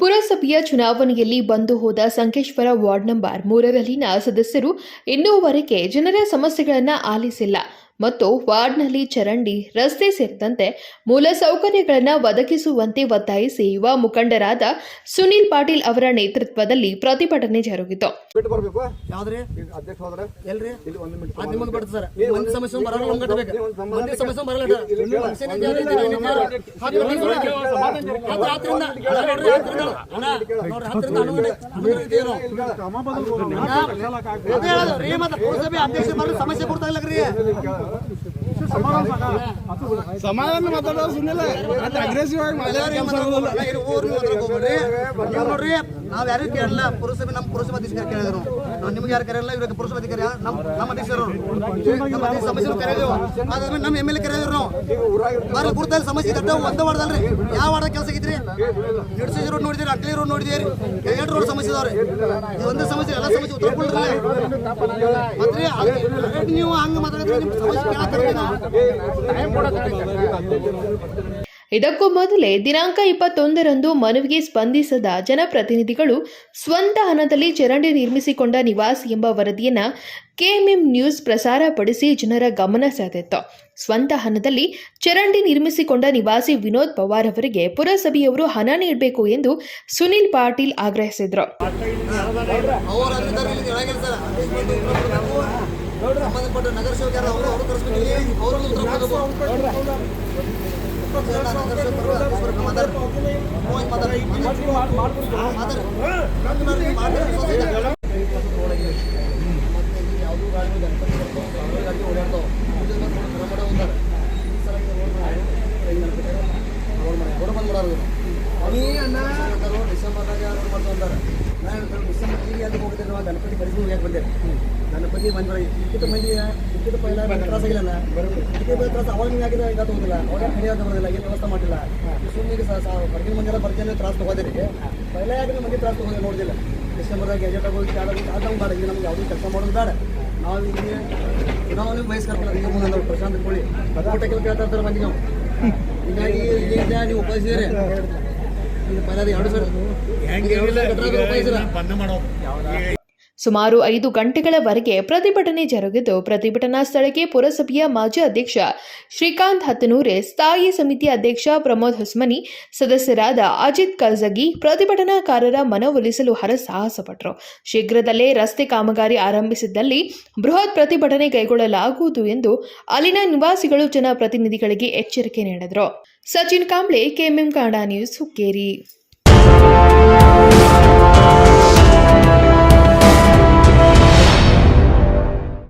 ಪುರಸಭೆಯ ಚುನಾವಣೆಯಲ್ಲಿ ಬಂದು ಹೋದ ಸಂಕೇಶ್ವರ ವಾರ್ಡ್ ನಂಬರ್ ಮೂರರಲ್ಲಿನ ಸದಸ್ಯರು ಇನ್ನೂವರೆಗೆ ಜನರ ಸಮಸ್ಯೆಗಳನ್ನು ಆಲಿಸಿಲ್ಲ. ಮತ್ತು ವಾರ್ಡ್ನಲ್ಲಿ ಚರಂಡಿ ರಸ್ತೆ ಸೇರಿದಂತೆ ಮೂಲಸೌಕರ್ಯಗಳನ್ನು ಒದಗಿಸುವಂತೆ ಒತ್ತಾಯಿಸಿ ಯುವ ಮುಖಂಡರಾದ ಸುನೀಲ್ ಪಾಟೀಲ್ ಅವರ ನೇತೃತ್ವದಲ್ಲಿ ಪ್ರತಿಭಟನೆ ಜರುಗಿತು. ಸಮಸ್ಯೆ ಕೊಡ್ತಾ ಇಲ್ಲ ರೀ. ಸಮಾಧಾನ ಮಾತಾಡೋದು ಸುಮ್ಮನೆ ಅದು ಅಗ್ರೆಸಿವ್ ಆಗಿ ಮಾತಾಡೋದು ನೋಡ್ರಿ ನಾವ್ ಯಾರು ಕೇಳಲ್ಲ. ಪುರಸಭೆ ನಮ್ಮ ಪುರುಷ ಅಧಿಕಾರಿ ಕೇಳಿದ್ರು. ನಿಮ್ಗೆ ಯಾರು ಕರೆಯಲ್ಲ? ಇವ್ರಿಗೆ ಪುರುಷ ಅಧಿಕಾರಿ ನಮ್ಮ ನಮ್ಮ ನಮ್ಮ ಅಧ್ಯಕ್ಷ ಸಮಸ್ಯೆ ಅದಾದ್ಮೇಲೆ ನಮ್ಮ ಎಂ ಎಲ್ ಎ ಕರೆದ್ರು ನಾವು ಗುರ್ತಲ್ಲಿ ಸಮಸ್ಯೆ ಇದ್ದ ಒಂದೇ ವಾರ್ಡಲ್ರಿ ಯಾವ ವಾರ್ಡ ಕೆಲಸ ಆಗಿದ್ರಿ? ಇಡ್ಸಿ ರೋಡ್ ನೋಡಿದಿರಿ? ಅಕ್ಲಿ ರೋಡ್ ನೋಡಿದಿರಿ ಎರಡು ರೋಡ್ ಸಮಸ್ಯೆ ಇದಾವ್ರಿ. ಇದು ಒಂದೇ ಸಮಸ್ಯೆ, ಎಲ್ಲ ಸಮಸ್ಯೆ ಉತ್ತರ ಕೊಡ್ರಿ. ನೀವು ಹಂಗ ಮಾತಾಡಿದ್ರೆ ನಿಮ್ ಸಮಸ್ಯೆ ಕೇಳಕ್ಕೆ ಇದಕ್ಕೂ ಮೊದಲೇ ದಿನಾಂಕ ಇಪ್ಪತ್ತೊಂದರಂದು ಮನವಿಗೆ ಸ್ಪಂದಿಸದ ಜನಪ್ರತಿನಿಧಿಗಳು ಸ್ವಂತ ಹಣದಲ್ಲಿ ಚರಂಡಿ ನಿರ್ಮಿಸಿಕೊಂಡ ನಿವಾಸಿ ಎಂಬ ವರದಿಯನ್ನು ಕೆಎಂಎಂ ನ್ಯೂಸ್ ಪ್ರಸಾರಪಡಿಸಿ ಜನರ ಗಮನ ಸೆಳೆದಿತ್ತು. ಸ್ವಂತ ಹಣದಲ್ಲಿ ಚರಂಡಿ ನಿರ್ಮಿಸಿಕೊಂಡ ನಿವಾಸಿ ವಿನೋದ್ ಪವಾರ್ ಅವರಿಗೆ ಪುರಸಭೆಯವರು ಹಣ ನೀಡಬೇಕು ಎಂದು ಸುನಿಲ್ ಪಾಟೀಲ್ ಆಗ್ರಹಿಸಿದರು. ಹೇಳ್ತೀನಿ, ಡಿಸೆಂಬರ್ ಹೋಗಿದ್ದೆ ನಾವು ಗಣಪತಿ ಕಳಿಸಿ ಯಾಕೆ ಬಂದೆ ಗಣಪತಿ ಬಗ್ಗೆ ಮಂದಿ ಇಕ್ಕಿತ ಮಂದಿ ಇಕ್ಕಿತ ಪೈಲ ತ್ರಾಸ ಆಗಿಲ್ಲ ಇಕ್ಕಿತ ತ್ರಾಸ ಅವಾಗ ನೀವು ಆಗಿದೆ ಈಗ ತಗೋದಿಲ್ಲ ಅವಾಗ ಕಡಿಯೋದು ಬರೋದಿಲ್ಲ ಏನು ವ್ಯವಸ್ಥೆ ಮಾಡಿಲ್ಲ ಸುಮ್ಮನೆ ಹೊರಗಿನ ಮಂದಿ ಎಲ್ಲ ಬರ್ತೀನಿ ತ್ರಾಸ ತಗೋದಿರಿ ಪೈಲ ಯಾಕೆ ಮಂದಿ ತ್ರಾಸ ತಗೋದಿಲ್ಲ ನೋಡಿದಿಲ್ಲ ಡಿಸೆಂಬರ್ದಾಗ ಗೆಜೆಟ್ ಆಗೋದು ಅದು ನಮ್ಗೆ ಬೇಡ ಈಗ ನಮ್ಗೆ ಯಾವುದೇ ಕೆಲಸ ಮಾಡೋದು ಬೇಡ. ನಾವು ಇಲ್ಲಿ ಚುನಾವಣೆ ಬಯಸ್ಕರ್ತಾರೆ ಈಗ ಮುಂದೆ ಪ್ರಶಾಂತ್ ಕೋಳಿ ಊಟ ಕೆಲಸ ಕೇಳ್ತಾ ಇರ್ತಾರೆ ಮಂದಿ ನಾವು. ಹೀಗಾಗಿ ಇಲ್ಲಿಂದ ನೀವು ಉಪಯೋಗಿಸಿದ್ರೆ ಈಗ ಪೈಲ ಎರಡು ಸರ್. ಉಪಯೋಗಿಸಿರ ಸುಮಾರು ಐದು ಗಂಟೆಗಳವರೆಗೆ ಪ್ರತಿಭಟನೆ ಜರುಗಿದ್ದು, ಪ್ರತಿಭಟನಾ ಸ್ಥಳಕ್ಕೆ ಪುರಸಭೆಯ ಮಾಜಿ ಅಧ್ಯಕ್ಷ ಶ್ರೀಕಾಂತ್ ಹತ್ತನೂರೆ, ಸ್ಥಾಯಿ ಸಮಿತಿ ಅಧ್ಯಕ್ಷ ಪ್ರಮೋದ್ ಹೊಸ್ಮನಿ, ಸದಸ್ಯರಾದ ಅಜಿತ್ ಕಲ್ಜಗಿ ಪ್ರತಿಭಟನಾಕಾರರ ಮನವೊಲಿಸಲು ಹರಸಾಹಸಪಟ್ಟರು ಶೀಘ್ರದಲ್ಲೇ ರಸ್ತೆ ಕಾಮಗಾರಿ ಆರಂಭಿಸಿದ್ದಲ್ಲಿ ಬೃಹತ್ ಪ್ರತಿಭಟನೆ ಕೈಗೊಳ್ಳಲಾಗುವುದು ಎಂದು ಅಲ್ಲಿನ ನಿವಾಸಿಗಳು ಜನಪ್ರತಿನಿಧಿಗಳಿಗೆ ಎಚ್ಚರಿಕೆ ನೀಡಿದರು. Sachin Kamble, K M M Kannada news, Hukkeri.